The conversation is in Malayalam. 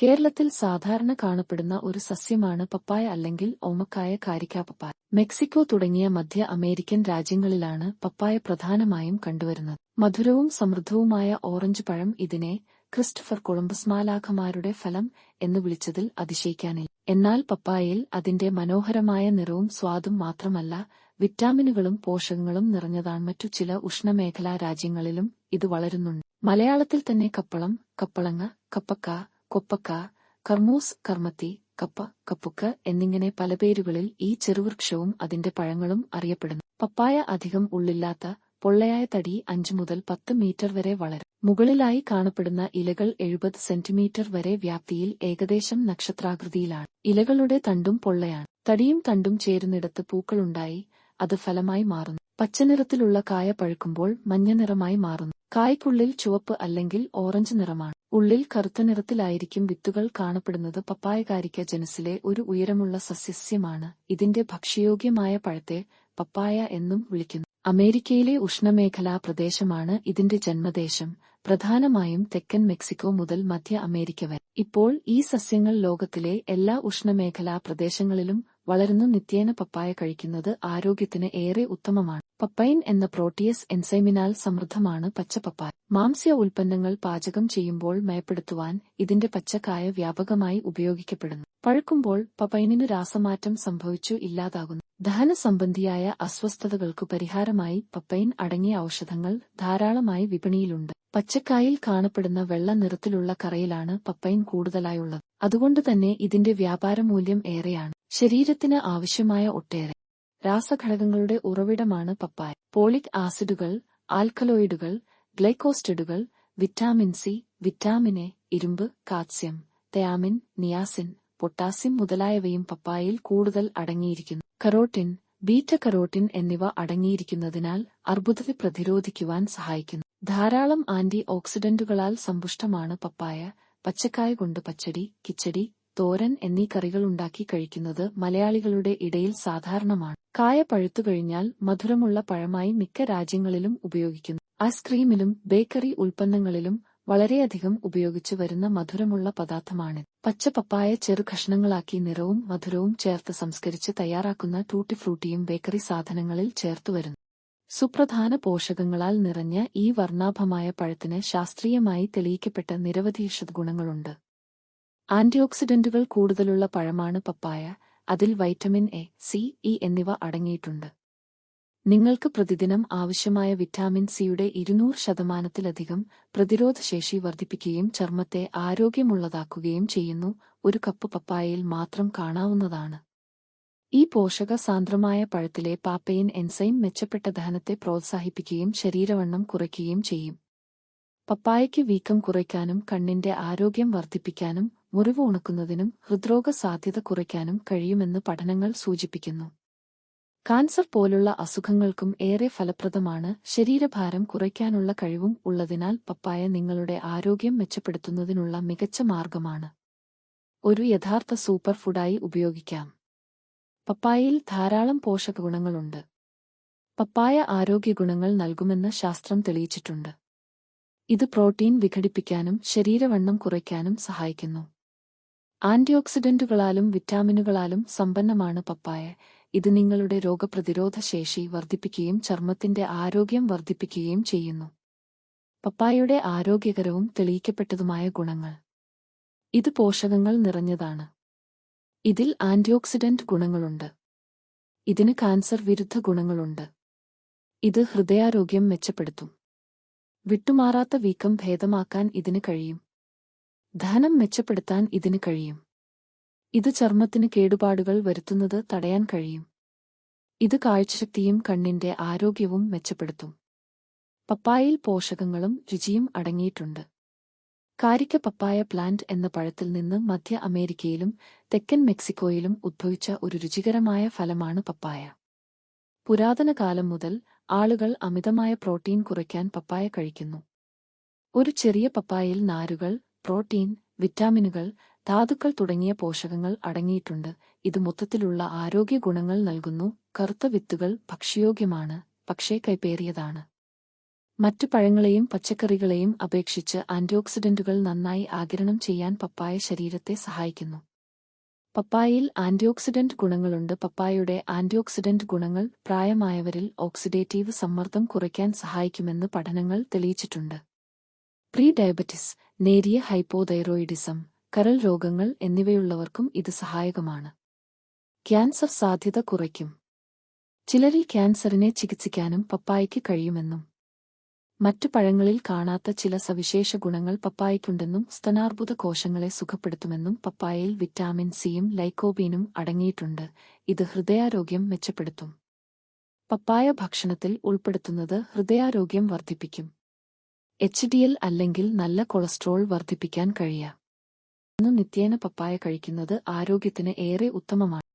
കേരളത്തിൽ സാധാരണ കാണപ്പെടുന്ന ഒരു സസ്യമാണ് പപ്പായ അല്ലെങ്കിൽ ഓമക്കായ കാരിക്ക പപ്പായ. മെക്സിക്കോ തുടങ്ങിയ മധ്യ അമേരിക്കൻ രാജ്യങ്ങളിലാണ് പപ്പായ പ്രധാനമായും കണ്ടുവരുന്നത്. മധുരവും സമൃദ്ധവുമായ ഓറഞ്ച് പഴം ഇതിനെ ക്രിസ്റ്റഫർ കൊളംബസ് മാലാഖമാരുടെ ഫലം എന്ന് വിളിച്ചതിൽ അതിശയിക്കാനില്ല. എന്നാൽ പപ്പായയിൽ അതിന്റെ മനോഹരമായ നിറവും സ്വാദും മാത്രമല്ല വിറ്റാമിനുകളും പോഷകങ്ങളും നിറഞ്ഞതാണ് മറ്റു ചില ഉഷ്ണമേഖലാ രാജ്യങ്ങളിലും ഇത് വളരുന്നുണ്ട്. മലയാളത്തിൽ തന്നെ കപ്പളം കപ്പളങ്ങ കപ്പക്ക കൊപ്പക്ക കർമൂസ് കർമ്മത്തി കപ്പ കപ്പുക്ക് എന്നിങ്ങനെ പല പേരുകളിൽ ഈ ചെറുവൃക്ഷവും അതിന്റെ പഴങ്ങളും അറിയപ്പെടുന്നു. പപ്പായ അധികം ഉള്ളില്ലാത്ത പൊള്ളയായ തടി അഞ്ചു മുതൽ പത്ത് മീറ്റർ വരെ വളരും. മുകളിലായി കാണപ്പെടുന്ന ഇലകൾ എഴുപത് സെന്റിമീറ്റർ വരെ വ്യാപ്തിയിൽ ഏകദേശം നക്ഷത്രാകൃതിയിലാണ്. ഇലകളുടെ തണ്ടും പൊള്ളയാണ്. തടിയും തണ്ടും ചേരുന്നിടത്ത് പൂക്കളുണ്ടായി അത് ഫലമായി മാറുന്നു. പച്ചനിറത്തിലുള്ള കായ പഴുക്കുമ്പോൾ മഞ്ഞ നിറമായി മാറുന്നു. കായ്ക്കുള്ളിൽ ചുവപ്പ് അല്ലെങ്കിൽ ഓറഞ്ച് നിറമാണ്. ഉള്ളിൽ കറുത്ത നിറത്തിലായിരിക്കും വിത്തുകൾ കാണപ്പെടുന്നത്. പപ്പായകാരിക്ക ജനസിലെ ഒരു ഉയരമുള്ള സസ്യസ്യമാണ്. ഇതിന്റെ ഭക്ഷ്യയോഗ്യമായ പഴത്തെ പപ്പായ എന്നും വിളിക്കുന്നു. അമേരിക്കയിലെ ഉഷ്ണമേഖലാ പ്രദേശമാണ് ഇതിന്റെ ജന്മദേശം. പ്രധാനമായും തെക്കൻ മെക്സിക്കോ മുതൽ മധ്യ അമേരിക്ക വരെ. ഇപ്പോൾ ഈ സസ്യങ്ങൾ ലോകത്തിലെ എല്ലാ ഉഷ്ണമേഖലാ പ്രദേശങ്ങളിലും വളരുന്ന നിത്യേന പപ്പായ കഴിക്കുന്നത് ആരോഗ്യത്തിന് ഏറെ ഉത്തമമാണ്. പപ്പൈൻ എന്ന പ്രോട്ടിയസ് എൻസൈമിനാൽ സമൃദ്ധമാണ് പച്ച പപ്പായ മാംസ്യ ഉൽപ്പന്നങ്ങൾ പാചകം ചെയ്യുമ്പോൾ മയപ്പെടുത്തുവാൻ ഇതിന്റെ പച്ചക്കായ വ്യാപകമായി ഉപയോഗിക്കപ്പെടുന്നു. പഴുക്കുമ്പോൾ പപ്പൈനിന് രാസമാറ്റം സംഭവിച്ചു ഇല്ലാതാകുന്നു. ദഹന സംബന്ധിയായ അസ്വസ്ഥതകൾക്കു പരിഹാരമായി പപ്പൈൻ അടങ്ങിയ ഔഷധങ്ങൾ ധാരാളമായി വിപണിയിലുണ്ട്. പച്ചക്കായിൽ കാണപ്പെടുന്ന വെള്ള നിറത്തിലുള്ള കറയിലാണ് പപ്പൈൻ കൂടുതലായുള്ളത്. അതുകൊണ്ടുതന്നെ ഇതിന്റെ വ്യാപാരമൂല്യം ഏറെയാണ്. ശരീരത്തിന് ആവശ്യമായ ഒട്ടേറെ രാസഘടകങ്ങളുടെ ഉറവിടമാണ് പപ്പായ. പോളിക് ആസിഡുകൾ ആൽക്കലോയിഡുകൾ ഗ്ലൈക്കോസ്റ്റഡുകൾ വിറ്റാമിൻ സി വിറ്റാമിൻ എ ഇരുമ്പ് കാത്സ്യം തയാമിൻ നിയാസിൻ പൊട്ടാസ്യം മുതലായവയും പപ്പായയിൽ കൂടുതൽ അടങ്ങിയിരിക്കുന്നു. കറോട്ടിൻ ബീറ്റ കറോട്ടിൻ എന്നിവ അടങ്ങിയിരിക്കുന്നതിനാൽ അർബുദത്തെ പ്രതിരോധിക്കുവാൻ സഹായിക്കുന്നു. ധാരാളം ആന്റി ഓക്സിഡന്റുകളാൽ സമ്പുഷ്ടമാണ് പപ്പായ. പച്ചക്കായ കൊണ്ട് പച്ചടി കിച്ചടി തോരൻ എന്നീ കറികൾ ഉണ്ടാക്കി കഴിക്കുന്നത് മലയാളികളുടെ ഇടയിൽ സാധാരണമാണ്. കായ പഴുത്തു കഴിഞ്ഞാൽ മധുരമുള്ള പഴമായി മിക്ക രാജ്യങ്ങളിലും ഉപയോഗിക്കുന്നു. ഐസ്ക്രീമിലും ബേക്കറി ഉൽപ്പന്നങ്ങളിലും വളരെയധികം ഉപയോഗിച്ചു വരുന്ന മധുരമുള്ള പദാർത്ഥമാണ്. പച്ച പപ്പായ ചെറു കഷ്ണങ്ങളാക്കി നിറവും മധുരവും ചേർത്ത് സംസ്കരിച്ച് തയ്യാറാക്കുന്ന ടൂട്ടി ഫ്രൂട്ടിയും ബേക്കറി സാധനങ്ങളിൽ ചേർത്തു വരുന്നു. സുപ്രധാന പോഷകങ്ങളാൽ നിറഞ്ഞ ഈ വർണാഭമായ പഴത്തിന് ശാസ്ത്രീയമായി തെളിയിക്കപ്പെട്ട നിരവധി ഗുണങ്ങളുണ്ട് ആന്റിഓക്സിഡന്റുകൾ കൂടുതലുള്ള പഴമാണ് പപ്പായ അതിൽ വൈറ്റമിൻ എ സി ഇ എന്നിവ അടങ്ങിയിട്ടുണ്ട്. നിങ്ങൾക്ക് പ്രതിദിനം ആവശ്യമായ വിറ്റാമിൻ സിയുടെ ഇരുന്നൂറ് ശതമാനത്തിലധികം പ്രതിരോധശേഷി വർദ്ധിപ്പിക്കുകയും ചർമ്മത്തെ ആരോഗ്യമുള്ളതാക്കുകയും ചെയ്യുന്നു ഒരു കപ്പ് പപ്പായയിൽ മാത്രം കാണാവുന്നതാണ്. ഈ പോഷക സാന്ദ്രമായ പഴത്തിലെ പാപ്പയിൻ എൻസൈം മെച്ചപ്പെട്ട ദഹനത്തെ പ്രോത്സാഹിപ്പിക്കുകയും ശരീരവണ്ണം കുറയ്ക്കുകയും ചെയ്യും. പപ്പായയ്ക്ക് വീക്കം കുറയ്ക്കാനും കണ്ണിന്റെ ആരോഗ്യം വർദ്ധിപ്പിക്കാനും മുറിവ് ഉണക്കുന്നതിനും ഹൃദ്രോഗ സാധ്യത കുറയ്ക്കാനും കഴിയുമെന്ന് പഠനങ്ങൾ സൂചിപ്പിക്കുന്നു. കാൻസർ പോലുള്ള അസുഖങ്ങൾക്കും ഏറെ ഫലപ്രദമാണ് ശരീരഭാരം കുറയ്ക്കാനുള്ള കഴിവും ഉള്ളതിനാൽ പപ്പായ നിങ്ങളുടെ ആരോഗ്യം മെച്ചപ്പെടുത്തുന്നതിനുള്ള മികച്ച മാർഗമാണ്. ഒരു യഥാർത്ഥ സൂപ്പർ ഫുഡായി ഉപയോഗിക്കാം. പപ്പായയിൽ ധാരാളം പോഷകഗുണങ്ങളുണ്ട്. പപ്പായ ആരോഗ്യഗുണങ്ങൾ നൽകുമെന്ന് ശാസ്ത്രം തെളിയിച്ചിട്ടുണ്ട്. ഇത് പ്രോട്ടീൻ വിഘടിപ്പിക്കാനും ശരീരവണ്ണം കുറയ്ക്കാനും സഹായിക്കുന്നു. ആന്റിഓക്സിഡന്റുകളാലും വിറ്റാമിനുകളാലും സമ്പന്നമാണ് പപ്പായ. ഇത് നിങ്ങളുടെ രോഗപ്രതിരോധ ശേഷി വർദ്ധിപ്പിക്കുകയും ചർമ്മത്തിന്റെ ആരോഗ്യം വർദ്ധിപ്പിക്കുകയും ചെയ്യുന്നു. പപ്പായയുടെ ആരോഗ്യകരവും തെളിയിക്കപ്പെട്ടതുമായ ഗുണങ്ങൾ. ഇത് പോഷകങ്ങൾ നിറഞ്ഞതാണ്. ഇതിൽ ആന്റിഓക്സിഡന്റ് ഗുണങ്ങളുണ്ട്. ഇതിന് കാൻസർ വിരുദ്ധ ഗുണങ്ങളുണ്ട്. ഇത് ഹൃദയാരോഗ്യം മെച്ചപ്പെടുത്തും. വിട്ടുമാറാത്ത വീക്കം ഭേദമാക്കാൻ ഇതിന് കഴിയും. ദഹനം മെച്ചപ്പെടുത്താൻ ഇതിന് കഴിയും. ഇത് ചർമ്മത്തിന് കേടുപാടുകൾ വരുത്തുന്നത് തടയാൻ കഴിയും. ഇത് കാഴ്ചശക്തിയും കണ്ണിന്റെ ആരോഗ്യവും മെച്ചപ്പെടുത്തും. പപ്പായയിൽ പോഷകങ്ങളും രുചിയും അടങ്ങിയിട്ടുണ്ട്. കാരിക്ക പപ്പായ പ്ലാന്റ് എന്ന പഴത്തിൽ നിന്ന് മധ്യ അമേരിക്കയിലും തെക്കൻ മെക്സിക്കോയിലും ഉദ്ഭവിച്ച ഒരു രുചികരമായ ഫലമാണ് പപ്പായ. പുരാതന കാലം മുതൽ ആളുകൾ അമിതമായ പ്രോട്ടീൻ കുറയ്ക്കാൻ പപ്പായ കഴിക്കുന്നു. ഒരു ചെറിയ പപ്പായയിൽ നാരുകൾ പ്രോട്ടീൻ വിറ്റാമിനുകൾ ധാതുക്കൾ തുടങ്ങിയ പോഷകങ്ങൾ അടങ്ങിയിട്ടുണ്ട്. ഇത് മൊത്തത്തിലുള്ള ആരോഗ്യ ഗുണങ്ങൾ നൽകുന്നു. കറുത്ത വിത്തുകൾ ഭക്ഷ്യയോഗ്യമാണ് പക്ഷേ കൈപ്പേറിയതാണ്. മറ്റു പഴങ്ങളെയും പച്ചക്കറികളെയും അപേക്ഷിച്ച് ആന്റിയോക്സിഡന്റുകൾ നന്നായി ആഗിരണം ചെയ്യാൻ പപ്പായ ശരീരത്തെ സഹായിക്കുന്നു. പപ്പായയിൽ ആന്റിയോക്സിഡന്റ് ഗുണങ്ങളുണ്ട്. പപ്പായയുടെ ആന്റിയോക്സിഡന്റ് ഗുണങ്ങൾ പ്രായമായവരിൽ ഓക്സിഡേറ്റീവ് സമ്മർദ്ദം കുറയ്ക്കാൻ സഹായിക്കുമെന്ന് പഠനങ്ങൾ തെളിയിച്ചിട്ടുണ്ട്. പ്രീ ഡയബറ്റിസ് നേരിയ ഹൈപ്പോതൈറോയിഡിസം കരൾ രോഗങ്ങൾ എന്നിവയുള്ളവർക്കും ഇത് സഹായകമാണ്. ക്യാൻസർ സാധ്യത കുറയ്ക്കും. ചിലരിൽ ക്യാൻസറിനെ ചികിത്സിക്കാനും പപ്പായയ്ക്ക് കഴിയുമെന്നും. മറ്റു പഴങ്ങളിൽ കാണാത്ത ചില സവിശേഷ ഗുണങ്ങൾ പപ്പായയ്ക്കുണ്ടെന്നും സ്തനാർബുദ കോശങ്ങളെ സുഖപ്പെടുത്തുമെന്നും പപ്പായയിൽ വിറ്റാമിൻ സിയും ലൈക്കോബീനും അടങ്ങിയിട്ടുണ്ട്. ഇത് ഹൃദയാരോഗ്യം മെച്ചപ്പെടുത്തും. പപ്പായ ഭക്ഷണത്തിൽ ഉൾപ്പെടുത്തുന്നത് ഹൃദയാരോഗ്യം വർദ്ധിപ്പിക്കും. എച്ച് ഡി എൽ അല്ലെങ്കിൽ നല്ല കൊളസ്ട്രോൾ വർദ്ധിപ്പിക്കാൻ കഴിയാം. ഇന്ന് നിത്യേന പപ്പായ കഴിക്കുന്നത് ആരോഗ്യത്തിന് ഏറെ ഉത്തമമാണ്.